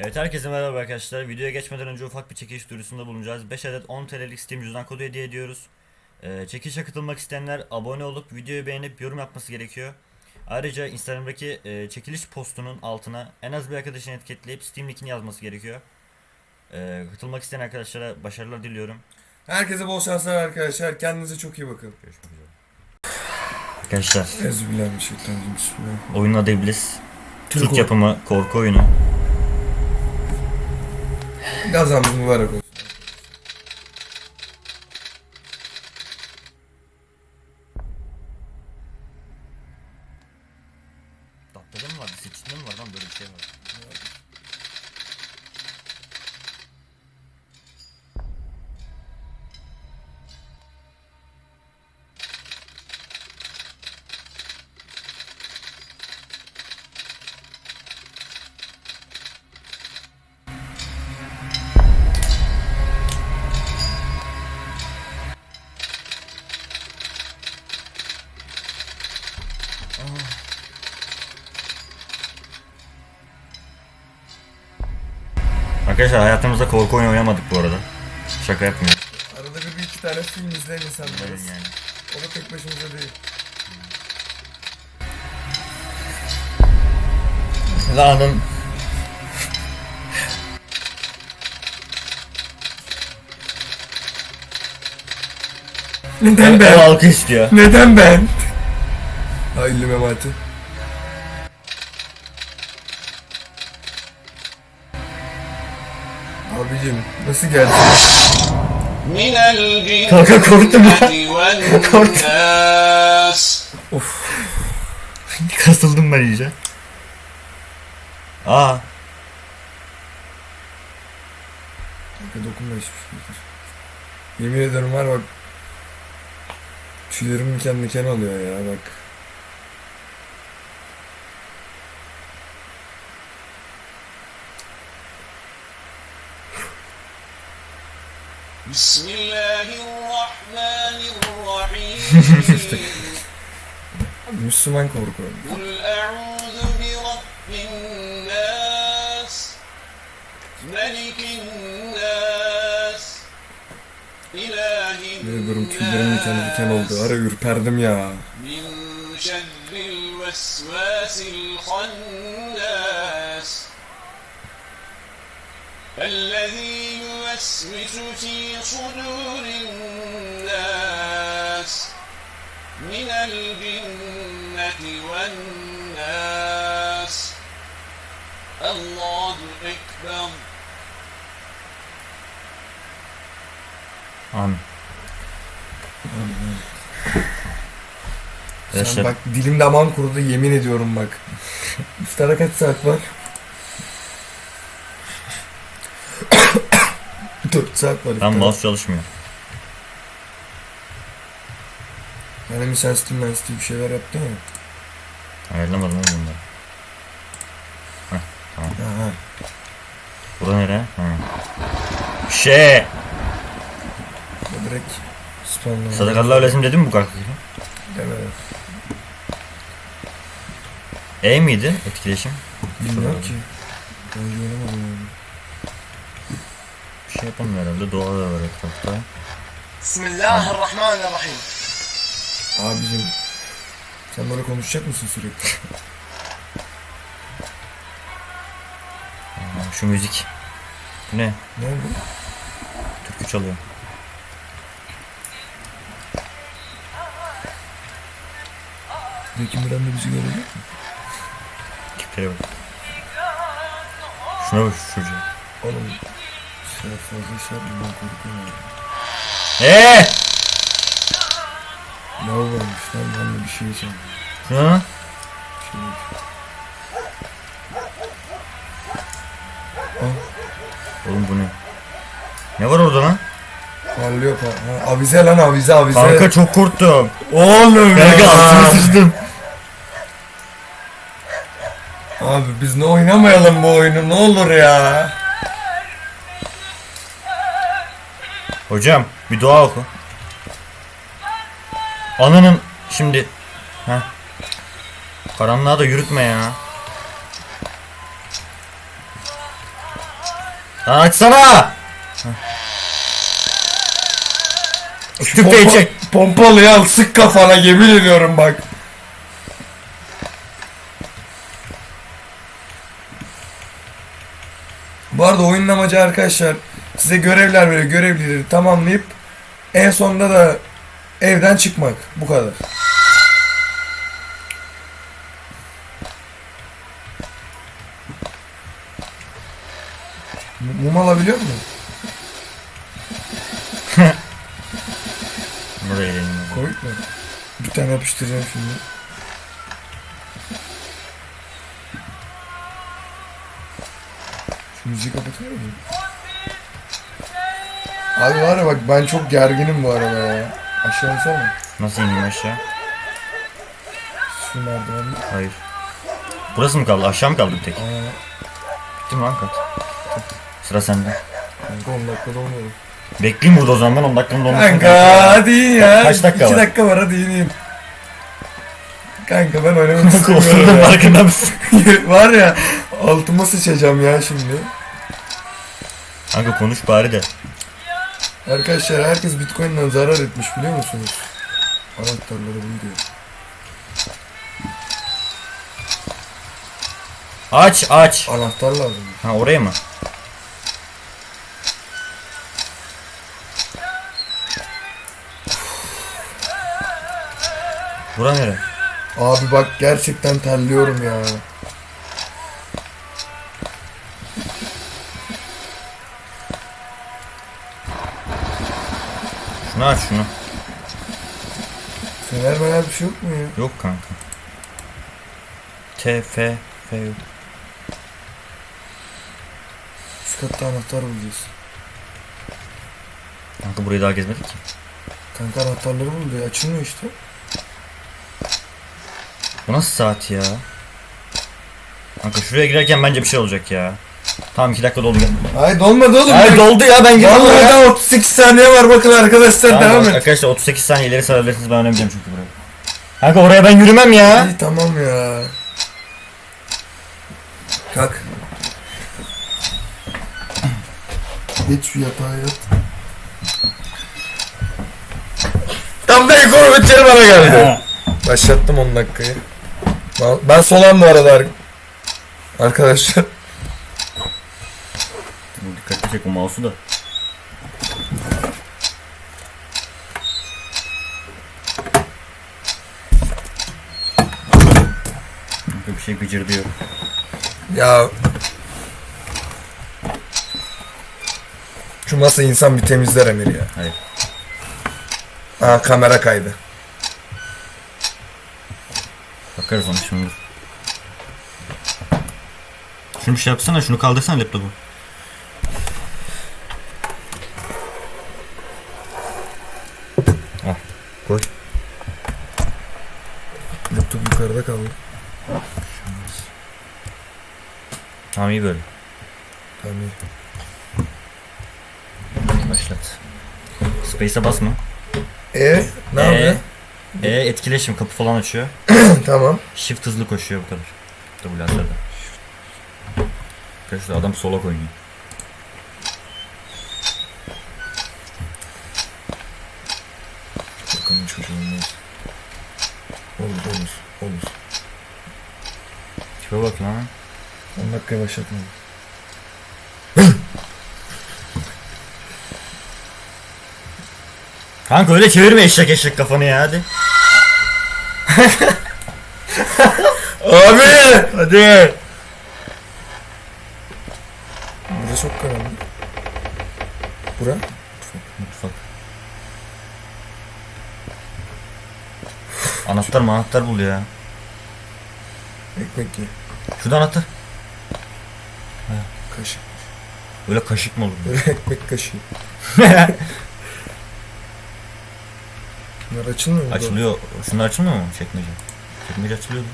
Evet herkese merhaba arkadaşlar. Videoya geçmeden önce ufak bir çekiliş duyurusunda bulunacağız. 5 adet 10 TL'lik Steam cüzdan kodu hediye ediyoruz. Ee, çekilişe katılmak isteyenler abone olup videoyu beğenip yorum yapması gerekiyor. Ayrıca Instagram'daki e, çekiliş postunun altına en az bir arkadaşını etiketleyip Steam linkini yazması gerekiyor. Ee, katılmak isteyen arkadaşlara başarılar diliyorum. Herkese bol şanslar arkadaşlar. Kendinize çok iyi bakın. Görüşmek üzere. Arkadaşlar Ezbillahimineşşeytanirracim. Bismillah. oyunun adı İblis. Türk, Türk yapımı korku oyunu. Gazamos agora. Arkadaşlar hayatımızda korku oyunu oynamadık bu arada. Şaka yapmıyorum. Arada bir, bir iki tane film izleyen insanlarız. Yani. O da tek başımıza değil. Lanın. Neden ben? halkı istiyor. Neden ben? Hayırlı memati. Abicim nasıl geldin? Kanka korktum ya. korktum. of. Kasıldım ben iyice. Aa. Kanka dokunma hiçbir şeydir. Yemin ederim var bak. Tüylerim diken diken oluyor ya bak. Bismillahirrahmanirrahim. Müslüman korku. Kul e'udhu bi rabbin nas, melikin nas, ilahin nas. Böyle durum tüylerim diken diken oldu. Ara ürperdim ya. Min şerril vesvesil khannas. Ellezî yürü يوسوس في صدور الناس من الجنة والناس الله أكبر Amin. Sen Arkadaşlar bak dilim damağım kurudu yemin ediyorum bak. İftara kaç saat var? 4 saat var iftara. mouse çalışmıyor. Yani mi sensitif mensitif bir şeyler yaptı mı? Ayarlamadım oğlum bunları. Aha. Bura nere? Ha. Şey. Bu direkt spawnlama. Sadakallah öylesin dedim mi bu kalkıyla? Demedim. E miydi etkileşim? Bilmiyorum ki. Ben göremedim şey yapamıyor herhalde. Dua da var etrafta. Bismillahirrahmanirrahim. Abicim sen böyle konuşacak mısın sürekli? Aa, şu müzik. Bu ne? Ne oldu? Türkü çalıyor. Zeki Müren de bizi görecek mi? Tiplere bak. Şuna bak şu çocuğa. Oğlum şey fazla şey yapma ben korkuyorum. Eee! Ne olmuş lan ben de bir şey sandım. Bir şey yok. Oğlum bu ne? Ne var orada lan? Parlıyor pa ha, avize lan avize avize. Kanka çok korktum. Oğlum Kanka ya. altına sıçtım. Abi biz ne oynamayalım bu oyunu ne olur ya. Hocam bir dua oku. Ananın şimdi. Heh. Karanlığa da yürütme ya. Lan açsana! Tüpeyi çek. Pompalı al sık kafana yemin ediyorum bak. Bu arada oyunun amacı arkadaşlar size görevler veriyor. Görevleri tamamlayıp en sonunda da evden çıkmak. Bu kadar. Mum alabiliyor musun? Buraya gelin. Komik mi? Bir tane yapıştıracağım şimdi. Şu müziği kapatıyor musun? Abi var ya bak ben çok gerginim bu arada ya. Aşağı insana. Nasıl ineyim aşağı? Şu merdiveni. Hayır. Burası mı kaldı? Aşağı mı kaldı bir tek? Aa, Bitti mi lan kat? Sıra sende. kanka 10 dakikada olmuyor. Bekleyeyim burada o zaman ben 10 dakikamın dolmasını Kanka hadi in ya. Kaç dakika 2 var? dakika var hadi ineyim. Kanka ben oynamak Kanka istemiyorum ya. farkında mısın? var ya altıma sıçacağım ya şimdi. Kanka konuş bari de. Arkadaşlar herkes Bitcoin'den zarar etmiş biliyor musunuz? Anahtarları bunu diyor. Aç aç. Anahtar lazım. Ha oraya mı? Bura nere? Abi bak gerçekten terliyorum ya. Şunu aç şunu. Fener mener bir şey yok mu ya? Yok kanka. T, F, F yok. Üst katta anahtar bulacağız. Kanka burayı daha gezmedik ki. Kanka anahtarları buldu ya. Açılmıyor işte. Bu nasıl saat ya? Kanka şuraya girerken bence bir şey olacak ya. Tamam 2 dakika doldu. Ay dolmadı oğlum. Ay doldu ya ben girdim Vallahi oraya. daha 38 saniye var bakın arkadaşlar Tamam, devam et. Arkadaşlar 38 saniye ileri sarabilirsiniz ben önemeyeceğim çünkü buraya. Kanka oraya ben yürümem ya. İyi tamam ya. Kalk. Geç şu yatağa yat. Tam da ekor bütçeli bana geldi. Başlattım 10 dakikayı. Ben- solan bu arada ar- arkadaşlar. Dikkatli çek o mouse'u da. Bir şey gıcırdıyor. Ya şu masa insan bir temizler Emir ya. Hayır. Aa kamera kaydı. Bakarız ona şimdi. Şunu bir şey yapsana şunu kaldırsana laptopu. Al koy. Laptop yukarıda kaldı. Böyle. Tamam iyi. Başlat. Space'e basma. E ne yapıyor? E, e etkileşim kapı falan açıyor. tamam. Shift hızlı koşuyor bu kadar. W atsada. Arkadaşlar adam solak oynuyor. Bakalım çocuğum olmaz. Olur olur olur. Tipe bak lan. 10 dakikaya başlatmadım. Kanka öyle çevirme eşek eşek kafanı ya hadi. Abi! Hadi. Burası çok karanlık. Bura? Mutfak. anahtar mı anahtar bul ya. Ekmek ye. Şurada anahtar. Kaşık. Öyle kaşık mı olur? Böyle ekmek kaşığı. Bunlar açılmıyor mu? Açılıyor. Şunlar açılmıyor mu çekmece? Çekmece açılıyor.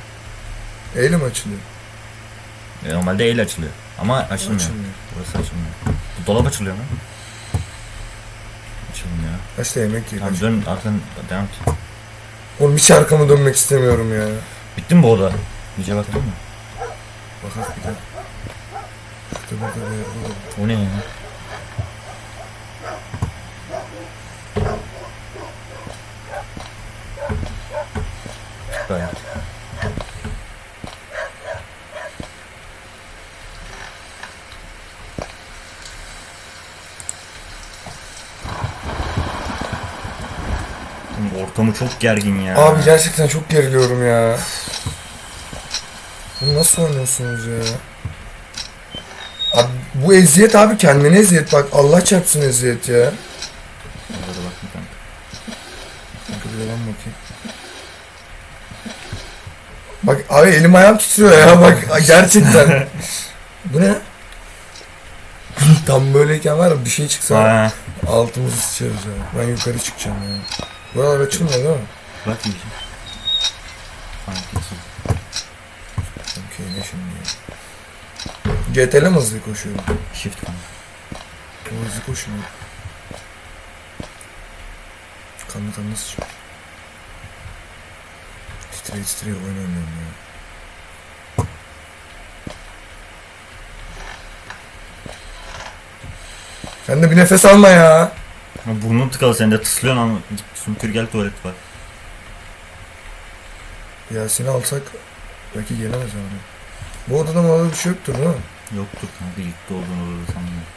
Eyle mi açılıyor? E, normalde el açılıyor. Ama açılmıyor. Açılmıyor. Burası açılmıyor. Bu dolap açılıyor mu? Açılmıyor. Kaçta yemek ye. Tamam dön arkadan devam et. Oğlum hiç arkamı dönmek istemiyorum ya. Bitti mi bu oda? İyice baktın mı? Bakak bir daha. Burada bir yerde olur. O ne ya? Gayet. Ortamı çok gergin ya. Abi gerçekten çok geriliyorum ya. Bunu nasıl oynuyorsunuz ya? Abi bu eziyet abi kendine eziyet bak Allah çarpsın eziyet ya. Hadi bakayım kanka. Kanka bir yalan bakayım. Bak abi elim ayağım titriyor ya bak gerçekten. bu ne? Tam böyleyken var ya bir şey çıksa altımızı sıçarız ya. Ben yukarı çıkacağım ya. Buralar açılmıyor değil mi? bak iyice. Sanki ki. Okey ne şimdi ya. GTL mi hızlı koşuyorum? Shift. O hızlı koşuyor. Kanlı kanlı sıçıyor. Titreye titreye oyun oynuyorum ya. Sen de bir nefes alma ya. Ha, Burnun tıkalı sen de tıslıyorsun ama sümkür gel tuvalet var. Yasin'i alsak belki gelemez abi. Bu odada mı bir şey yoktur değil mi? Yoktur kanka yıktı olduğunu orada sanmıyorum.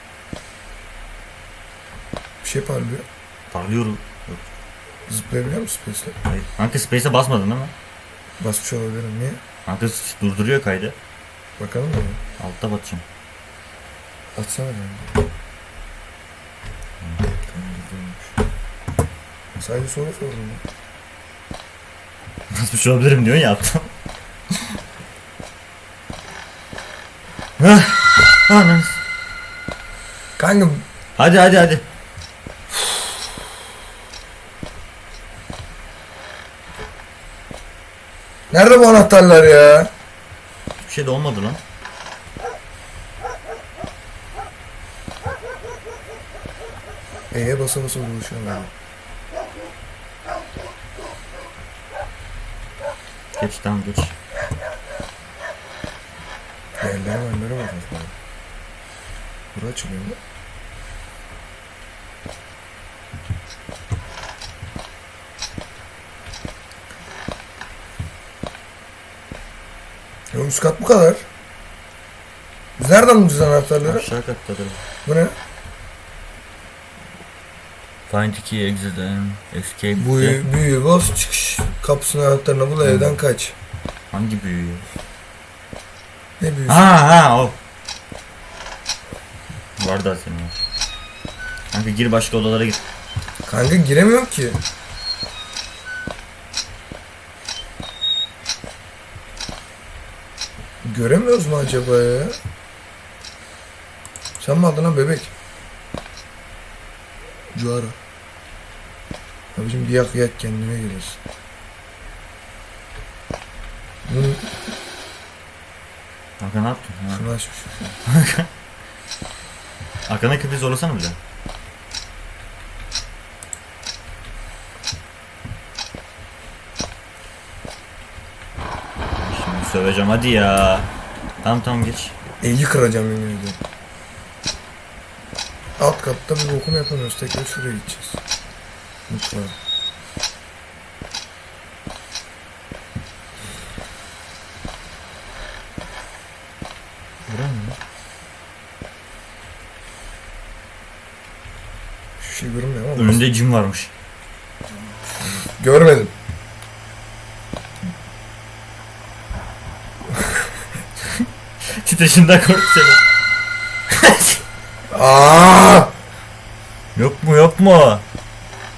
Bir şey parlıyor. Parlıyorum. Zıplayabiliyor musun Space'le? Hayır. Kanka Space'e basmadın mi? Basmış olabilirim. Niye? Kanka durduruyor kaydı. Bakalım mı? Altta batacağım. Atsana durdurmuş. Sadece soru sordum. Basmış olabilirim diyorsun ya altta. Hah. Ananı s- Kanka Hadi hadi hadi. nerede bu anahtarlar ya? Hiçbir şey de olmadı lan. E'ye basa basa buluşuyorum abi. Geç tamam geç. Yerlere yerlere bakın falan. Bura açılıyor mu? Ya üst kat bu kadar. Biz nereden bulacağız anahtarları? Aşağı kattadır. Bu ne? Find key exit and escape. Bu de- büyü boz çıkış kapısının anahtarını bul evden kaç. Hangi büyüğü? Büyüsü? Ha ha o. Var da senin. Kanka gir başka odalara gir. Kanka giremiyorum ki. Göremiyoruz mu acaba ya? Sen mi aldın lan bebek? Cuara. Abicim bir yak yak kendine gelirsin. Bunu Kanka ne yaptın? Ha. şunu açmış. Arkana köpeği zorlasana bir de. Şimdi söveceğim hadi ya. Tamam tamam geç. Eli kıracağım yemin ediyorum. Alt katta bir bokum yapamıyoruz. Tekrar şuraya gideceğiz. Mutfağa. Buran mı? Şu şey Önünde cim varmış. Görmedim. Titreşimden korktu seni. Aa! Yok mu yok mu?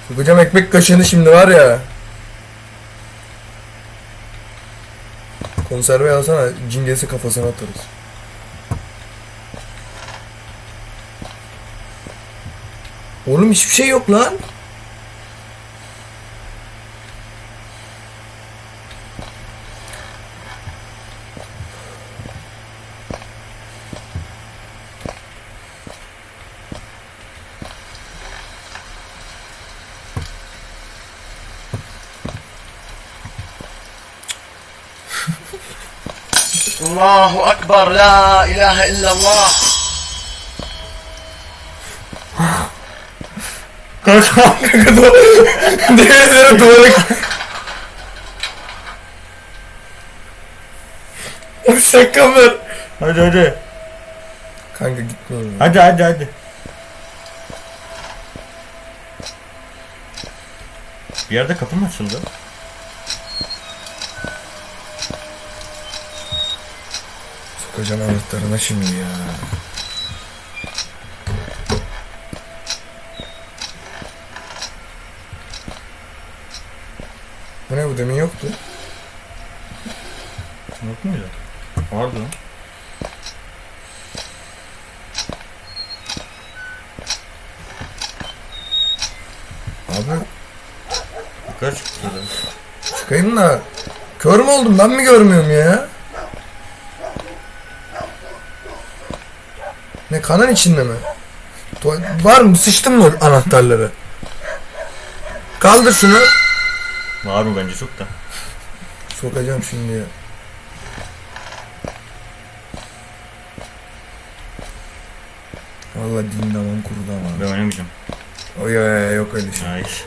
Sokacağım ekmek kaşığını şimdi var ya. Konserve alsana cingesi kafasına atarız. Oğlum hiçbir şey yok lan. Allahu Akbar, La ilahe illallah. Kanka kanka duvara. Diğerleri duvara. Hadi şaka ver. Hadi hadi. Kanka gitmiyorum. Hadi hadi hadi. Bir yerde kapı mı açıldı? Sokacağım anahtarına şimdi ya. Bu ne bu demin yoktu. Yok muydu? Vardı. Abi Yukarı çıktı. çıkayım da kör mü oldum ben mi görmüyorum ya? Ne kanın içinde mi? Tuval- Var mı? Sıçtın mı anahtarları? Kaldır şunu. Var mı bence çok da. Sokacağım şimdi ya. Valla din damam kurudu ama. Ben oynamayacağım. Oy oy yok öyle şey. Hayır.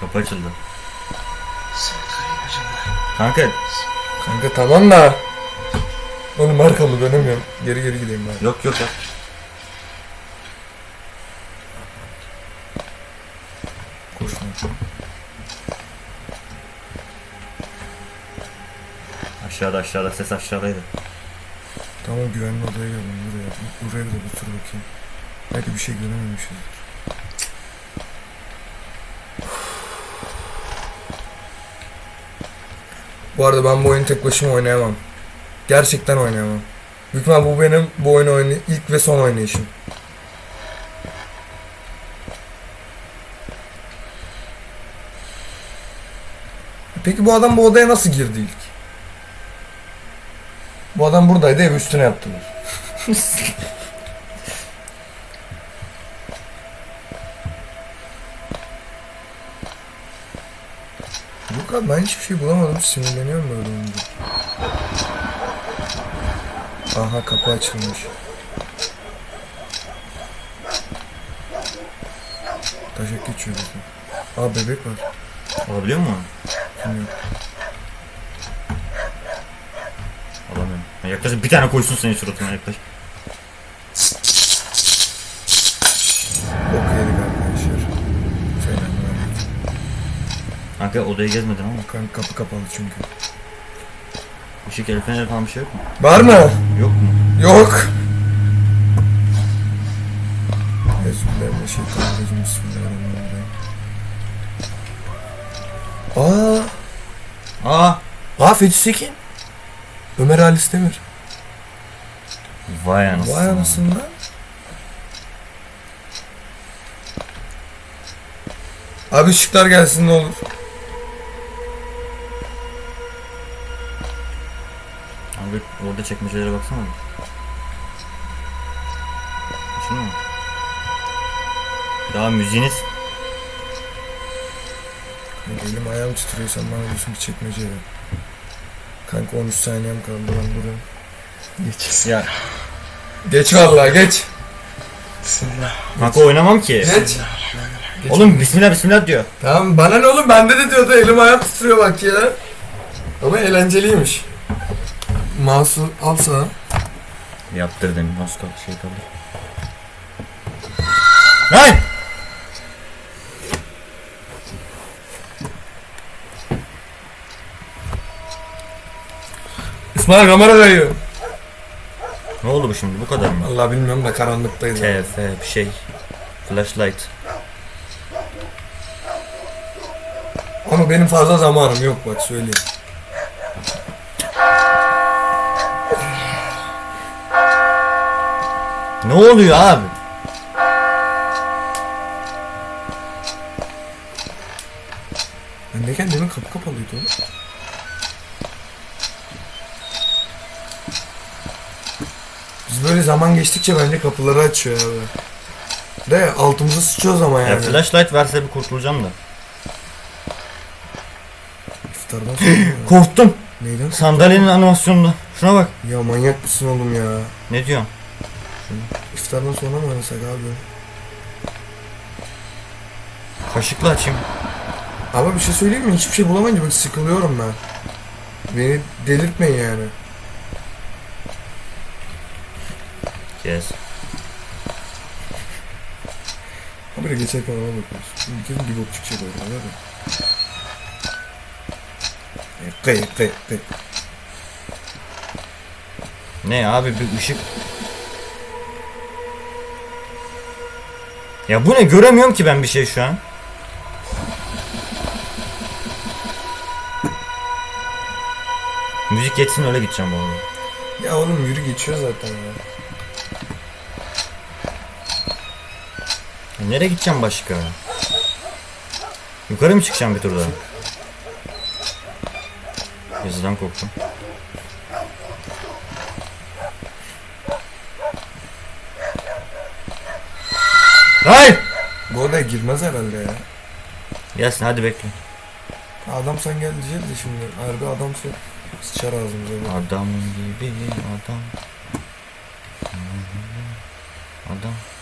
Kapı açıldı. Kanka Kanka tamam da. Oğlum arkamı dönemiyorum. Geri geri gideyim ben. yok yok yok. Aşağıda aşağıda ses aşağıdaydı. Tamam güvenli odaya geldim buraya. Buraya bir tur bakayım. Belki bir şey görememişiz. Bu arada ben bu oyunu tek başıma oynayamam. Gerçekten oynayamam. Büyük bu benim bu oyunu oynay ilk ve son oynayışım. Peki bu adam bu odaya nasıl girdi ilk? Bu adam buradaydı ev üstüne yaptılar. Yok abi ben hiçbir şey bulamadım sinirleniyorum böyle olunca. Aha kapı açılmış. Taşak geçiyor burada. Aa bebek var. Alabiliyor mu? Bilmiyorum. Alamıyorum. Ya yaklaşık bir tane koysun senin suratına yaklaş. Yedik arkadaşlar. Selamünaleyküm. Kanka odayı gezmedin ama. Kanka kapı kapalı çünkü. Işık el feneri falan bir şey yok mu? Var mı? Yok mu? Yok. Bismillahirrahmanirrahim. Bismillahirrahmanirrahim. Aa, Aa! aa Fethi Sekin. Ömer Halis Demir. Vay anasını. Vay anasını lan. Abi ışıklar gelsin ne olur. Abi orada çekmecelere baksana. Şunu mu? Daha müziğiniz Elim ayağım titriyor sen bana diyorsun ki çekmece ya. Kanka 13 saniyem kaldı ben duruyorum. Geç. ya Geç vallahi geç. Bismillah. kanka oynamam ki. Geç. Geç. Oğlum bismillah bismillah diyor. Tamam bana ne oğlum bende de diyordu elim ayağım titriyor bak ya. Ama eğlenceliymiş. Mouse'u al sana. Yaptırdım. Nasıl şey kaldı. Lan! İsmail kamera kayıyor. Ne oldu bu şimdi bu kadar mı? Allah bilmiyorum da karanlıktaydı. TF bir şey. Flashlight. Ama benim fazla zamanım yok bak söyleyeyim. Ne oluyor abi? Bendeyken demin kapı kapalıydı oğlum. Biz böyle zaman geçtikçe bence kapıları açıyor abi. De altımıza sıçıyoruz ama Ya yani. flashlight verse bir kurtulacağım da. İftardan sonra. Korktum. Neyden? Sandalyenin animasyonunda. Şuna bak. Ya manyak mısın oğlum ya? Ne diyorsun? İftardan sonra mı oynasak abi? Kaşıkla açayım. Ama bir şey söyleyeyim mi? Hiçbir şey bulamayınca bak sıkılıyorum ben. Beni delirtmeyin yani. Kes. Ha böyle geçerken ona bakıyoruz. Şimdi kesin bir bok çıkacak orada anladın mı? E, Kıy kıy kıy. Ne abi bir ışık. Ya bu ne göremiyorum ki ben bir şey şu an. Müzik geçsin öyle gideceğim bu arada. Ya oğlum yürü geçiyor zaten ya. Nereye gideceğim başka? Yukarı mı çıkacağım bir tur daha? Yazıdan korktum. Hayır! Bu odaya girmez herhalde ya. Gelsin hadi bekle. Adam sen gel diyeceğiz de şimdi. Harbi adamsa sıçar ağzımıza. böyle. Adam gibi adam. Adam. Adam.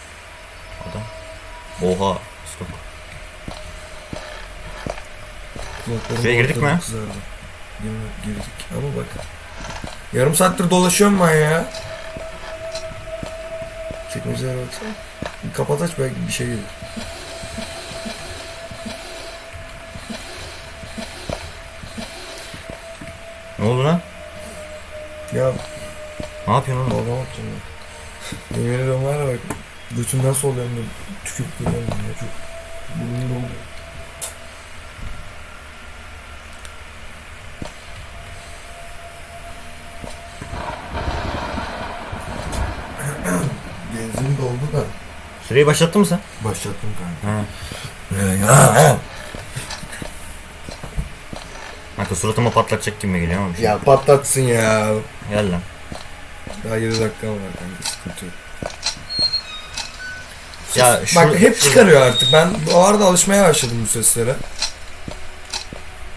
Oha. Stop. Kulaklarım Şuraya girdik ortadan mi? Kızardı. Girme- girdik ama bak. Yarım saattir dolaşıyorum ben ya. Çekmecelere baksana. Bir kapat aç belki bir şey gelir. Ne oldu lan? Ya Ne yapıyorsun oğlum? babam atacağım ya. Yemin ediyorum var ya bak. Götümden soluyorum da tükürük görüyorum ya çok. Burnum doldu. Benzin doldu da. Süreyi başlattın mı sen? Başlattım kanka. Ha. Kanka suratıma patlatacak gibi geliyor ama bir şey. Ya patlatsın ya. Gel lan. Daha 7 dakika var kanka sıkıntı yok. Ya şu, Bak hep çıkarıyor artık. Ben bu arada alışmaya başladım bu seslere.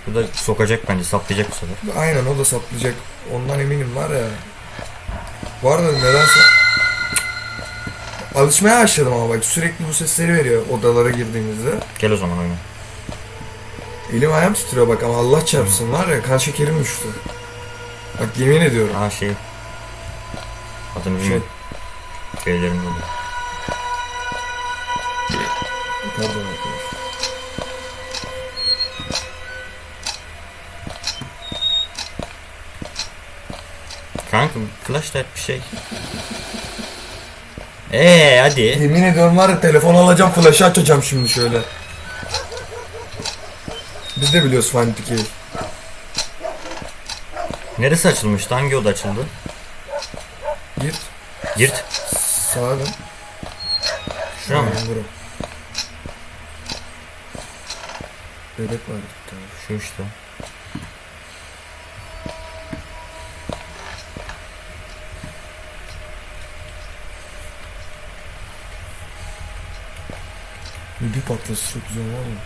Bu da sokacak bence saplayacak bu sefer. Aynen o da saplayacak. Ondan eminim var ya. Bu arada nedense alışmaya başladım ama bak sürekli bu sesleri veriyor odalara girdiğimizde. Gel o zaman oyna. Elim ayağım titriyor bak ama Allah çarpsın var ya kan şekerim düştü. Bak yemin ediyorum. Aha şey. Adını Şey. bilmiyorum. Pardon arkadaş. Kanka flashlight bir şey. Eee hadi. Yemin ediyorum var ya telefon alacağım flaşı açacağım şimdi şöyle. Biz de biliyoruz Fantike'yi. Neresi açılmıştı? Hangi oda açıldı? Gir. Girt. Sağa dön. Şuna mı? Aynen, Bebek var. Şu işte. Bir, bir patlası çok güzel var mı?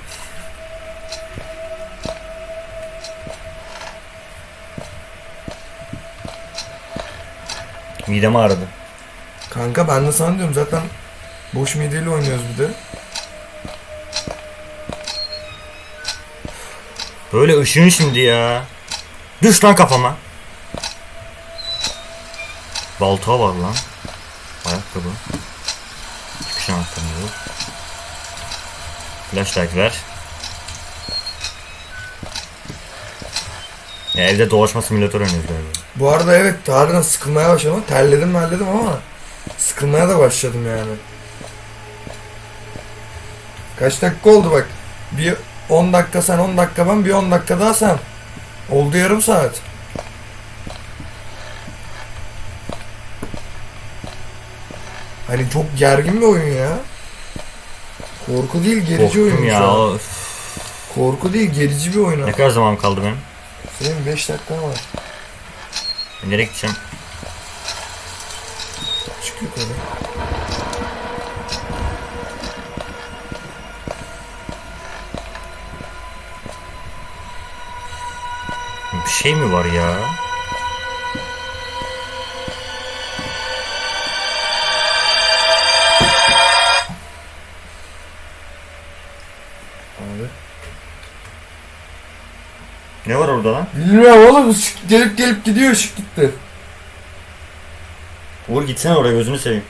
Midemi ağrıdı. Kanka ben de sana diyorum zaten boş mideyle oynuyoruz bir de. Böyle ışığın şimdi ya. Düş lan kafama. Balta var lan. Ayakkabı. Çıkış anahtarı bu. Flashlight ver. Ya evde dolaşma simülatör oynuyoruz galiba. Bu arada evet harbiden sıkılmaya başladım. Terledim terledim ama sıkılmaya da başladım yani. Kaç dakika oldu bak. Bir 10 dakika sen 10 dakika ben bir 10 dakika daha sen. Oldu yarım saat. Hani çok gergin bir oyun ya. Korku değil gerici oyun Korktum şu ya. an. Öf. Korku değil gerici bir oyun. Ne kadar zaman kaldı benim? Senin 5 dakika var. Nereye gideceğim? Çık yukarı. Bir şey mi var ya? Abi. Ne var orada lan? Bilmiyorum oğlum ışık gelip gelip gidiyor ışık gitti. Uğur gitsene oraya gözünü seveyim.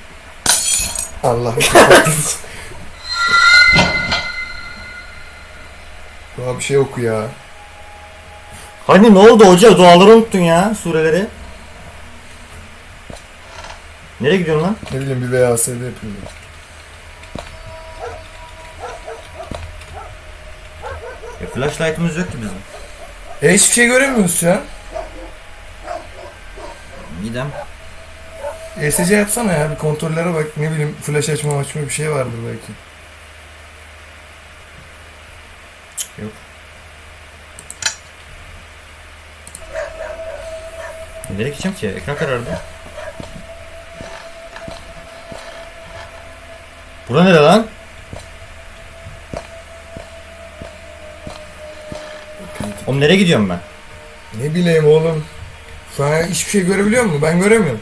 Allah Daha bir şey oku ya. Hani ne oldu hoca? Duaları unuttun ya sureleri. Nereye gidiyorsun lan? Ne bileyim bir VHS'de yapayım. ya. E, flashlight'ımız yok ki bizim. E hiçbir şey göremiyoruz ya. Gidem. ESC yapsana ya bir kontrollere bak ne bileyim flash açma açma bir şey vardır belki. Yok. Nereye gideceğim ki? Ekran karardı. Bura nere lan? Oğlum nereye gidiyorum ben? Ne bileyim oğlum. Sen hiçbir şey görebiliyor musun? Ben göremiyorum.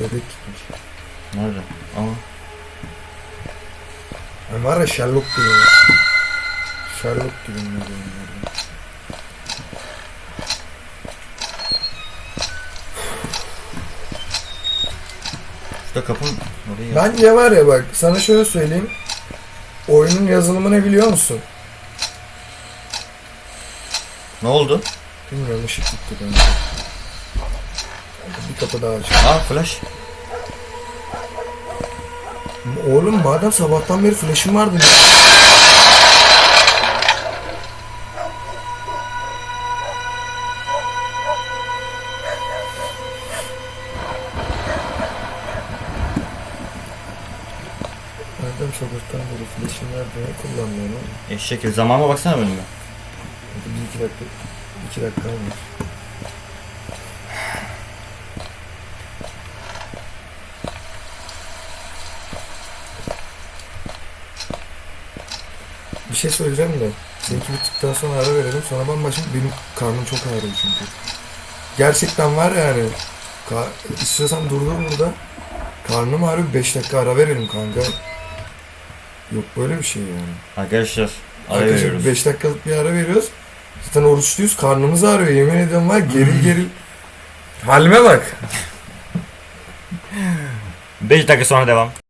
Bebek gitmiş. Nerede? Ama Ben var ya Sherlock gibi. Sherlock gibi. ya. şurada kapım oraya. Bence var ya bak sana şöyle söyleyeyim. Oyunun yazılımı ne biliyor musun? Ne oldu? Bilmiyorum ışık gitti bence. Bir kapı daha aç. Aa flash. Oğlum madem sabahtan beri flash'ım vardı. Madem sabahtan beri flash'ım vardı ne kullanmıyorum? Eşek zamanıma baksana benim ben. Hadi bir iki dakika. iki dakika var. Bir şey söyleyeceğim de. Seninki bittikten sonra ara verelim. Sonra ben başım benim karnım çok ağrıyor çünkü. Gerçekten var yani. Ka- istiyorsan durdur burada. Karnım ağrıyor. 5 dakika ara verelim kanka. Yok böyle bir şey yani. Arkadaşlar ara Arkadaşlar veriyoruz. 5 dakikalık bir ara veriyoruz. Zaten oruçluyuz. Karnımız ağrıyor. Yemin ediyorum var geril geril. Halime bak. 5 dakika sonra devam.